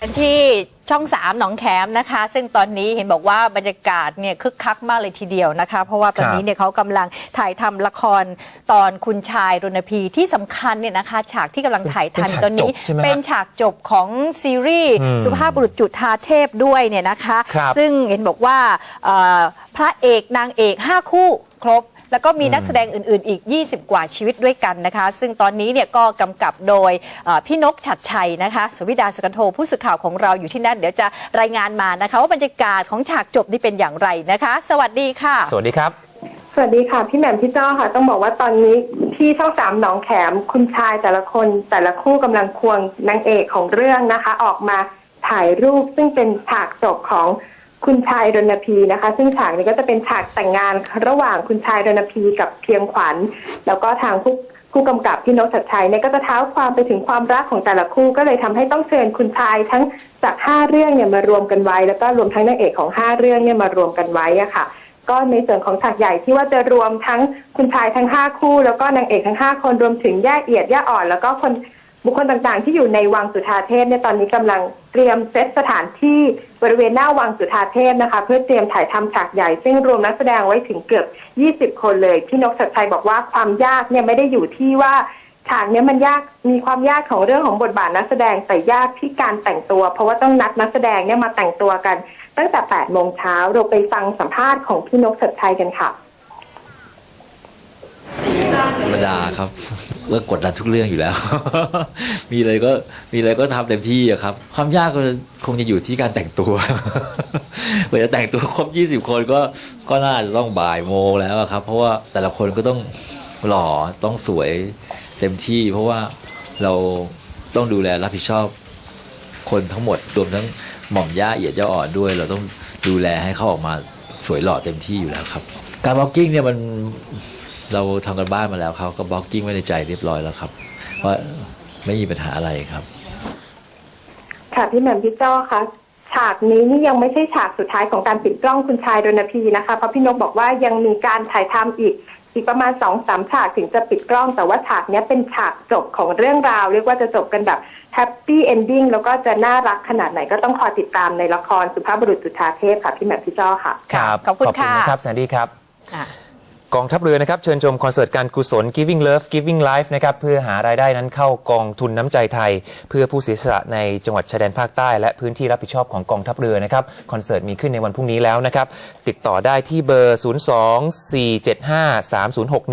กันที่ช่องสามหนองแขมนะคะ ซึ่งตอนนี้เห็นบอกว่าบรรยากาศเนี่ยคึกคักมากเลยทีเดียวนะคะ เพราะว่าตอนนี้เนี่ยเขากำลังถ่ายทำละครตอนคุณชายรณพีที่สำคัญเนี่ยนะคะ ฉากที่กำลังถ่ายเป็นฉากทำตอนนี้จบใช่ไหมฮะเป็นฉากจบของซีรีส์อืมสุภาพบุรุษจุฑาเทพด้วยเนี่ยนะคะครับซึ่งเห็นบอกว่าเอ่อพระเอกนางเอก5คู่ครบ แล้วก็มีนักแสดงอื่นๆ อีก 20 กว่าชีวิตด้วยกันนะคะ ซึ่งตอนนี้เนี่ยก็กำกับโดยเอ่อพี่นกฉัดชัยนะคะ สวิดาสุกันโทผู้สื่อข่าวของเราอยู่ที่นั่น เดี๋ยวจะรายงานมานะคะ ว่าบรรยากาศของฉากจบนี่เป็นอย่างไรนะคะ สวัสดีค่ะ สวัสดีครับ สวัสดีค่ะ พี่แหม่มพี่จ้อค่ะ ต้องบอกว่าตอนนี้ที่ช่องสามหนองแขม คุณชายแต่ละคนแต่ละคู่กำลังควงนางเอกของเรื่องนะคะ ออกมาถ่ายรูปซึ่งเป็นฉากจบของ คุณชายรณพีนะคะ ซึ่งฉากนี้ก็จะเป็นฉากแต่งงานระหว่างคุณชายรณพีกับเพียงขวัญ แล้วก็ทางผู้ผู้กำกับพี่นกชัดชัยเนี่ยก็จะเท้าความไปถึงความรักของแต่ละคู่ก็เลยทำให้ต้องเชิญคุณชายทั้งจากห้าเรื่องเนี่ยมารวมกันไว้ แล้วก็รวมทั้งนางเอกของห้าเรื่องเนี่ยมารวมกันไว้อะค่ะ ก็ในส่วนของฉากใหญ่ที่ว่าจะรวมทั้งคุณชายทั้งห้าคู่ แล้วก็นางเอกทั้งห้าคนรวมถึงย่าเอียดย่าอ่อน แล้วก็คน บุคคลต่างๆ ที่อยู่ในวังสุธาเทพเนี่ยตอนนี้กำลังเตรียมเซตสถานที่บริเวณหน้าวังสุธาเทพนะคะ เพื่อเตรียมถ่ายทำฉากใหญ่ ซึ่งรวมนักแสดงไว้ถึงเกือบ 20 คนเลยพี่นกชัดชัยบอกว่าความยากเนี่ยไม่ได้อยู่ที่ว่าฉากเนี้ยมันยากมีความยากของเรื่องของบทบาทนักแสดงแต่ยากที่การแต่งตัว เพราะว่าต้องนัดนักแสดงเนี่ยมาแต่งตัวกัน ตั้งแต่8โมงเช้าเราไปฟังสัมภาษณ์ของพี่นกชัดชัยกันค่ะ รรมดาครับเลิกกดดันทุกเรื่องอยู่แล้ว มีอะไรก็มีอะไรก็ทำเต็มที่อะครับ ความยากก็คงจะอยู่ที่การแต่งตัวเวลาแต่งตัวครบ 20 คนก็ก็น่าจะต้องบ่ายโมงแล้วครับ เพราะว่าแต่ละคนก็ต้องหล่อต้องสวยเต็มที่ เพราะว่าเราต้องดูแลรับผิดชอบคนทั้งหมดรวมทั้งหม่อมย่าเอียดเจ้าอ่อนด้วย เราต้องดูแลให้เขาออกมาสวยหล่อเต็มที่อยู่แล้วครับ การบล็อกกิ้งเนี่ยมัน เราทำกันบ้านมาแล้วเขาก็บล็อกกิ้งไว้ในใจเรียบร้อยแล้วครับว่าไม่มีปัญหาอะไรครับ ค่ะพี่แหม่มพี่จ้อคะฉากนี้นี่ยังไม่ใช่ฉากสุดท้ายของการปิดกล้องคุณชายรณพีนะคะเพราะพี่นกบอกว่ายังมีการถ่ายทำอีกอีกประมาณสองสามฉากถึงจะปิดกล้องแต่ว่าฉากเนี้ยเป็นฉากจบของเรื่องราว เรียกว่าจะจบกันแบบแฮปปี้เอนดิ้งแล้วก็จะน่ารักขนาดไหนก็ต้องคอยติดตามในละครสุภาพบุรุษจุฑาเทพค่ะพี่แหม่มพี่จ้อค่ะ ครับขอบคุณค่ะนะครับแซนดี้ครับอะ กองทัพเรือนะครับเชิญชมคอนเสิร์ตการกุศล Giving Love Giving Life นะครับเพื่อหารายได้นั้นเข้ากองทุนน้ำใจไทย เพื่อผู้เสียสละในจังหวัดชายแดนภาคใต้ และพื้นที่รับผิดชอบของกองทัพเรือนะครับคอนเสิร์ตมีขึ้นในวันพรุ่งนี้แล้วนะครับติดต่อได้ที่เบอร์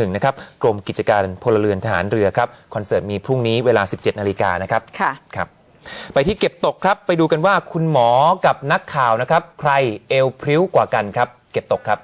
024753061 นะครับกรมกิจการพลเรือนทหารเรือครับคอนเสิร์ตมีพรุ่งนี้เวลา 17นาฬิกานะครับค่ะครับไปที่เก็บตกครับไปดูกันว่าคุณหมอกับนักข่าวนะครับใครเอวพริ้วกว่ากันครับเก็บตกครับ